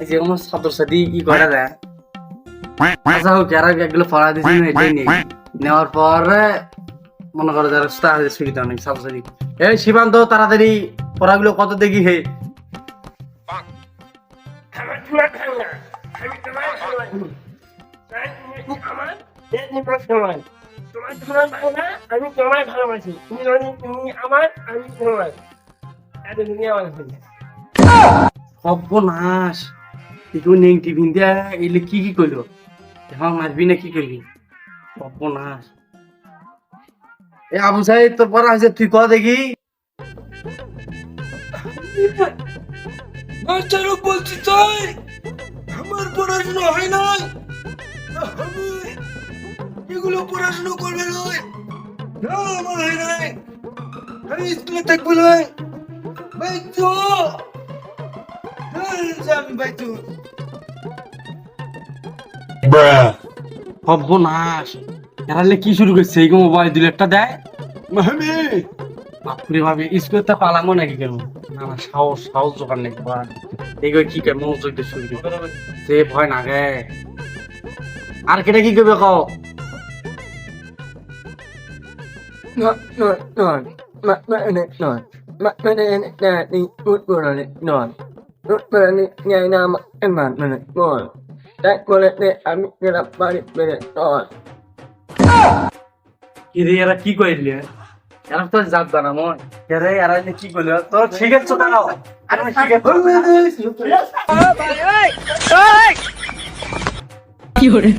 যে আমার ছাত্র ছাত্রী কি করে দেয় আচ্ছা হোক এরা এগুলো পড়া দিয়েছি এটাই নেই। নেওয়ার পর মনে করো যারা তাড়াতাড়ি সুবিধা অনেক ছাত্র ছাত্রী এই সীমান্ত তাড়াতাড়ি পড়াগুলো কত দেখি হে। আমি তোমার ভালোবাসি। তুমি তুমি আমার আমি তোমার এত দুনিয়া আমার সর্বনাশ। তুই নেংটি এলে কি কি করল এখন মারবি না কি করবি এ আবু সাহেব, তোর পড়া হয়েছে, তুই ক দেখি? মাস্টারও বলছি তাই, আমার পড়াশোনা হয় আমি এগুলো পড়াশোনা করবে নয় না, আমার হয় আমি স্কুলে থাকব বাইতু আমি সর্বনাশ এরালে কি শুরু করছে এই মোবাইল দিলে একটা দেয় মামি বাপরে ভাবে স্কুলে তা পালামো নাকি কেন না না সাহস সাহস জোগাড় নাকি বা দেখো কি করে মনোযোগ দিয়ে শুরু করবে সে ভয় না গে আর কেটা কি করবে কও নয় নয় নয় মানে নয় মানে না ni ut boleh non ut boleh ni nama eman mana non tak boleh ni ambil gelap balik balik non কি রে এরা কি কইলে এরা তো জাত জানা মন এরা এরা কি কইলে তো ঠিক আছে দাঁড়াও আরে ঠিক আছে কি hore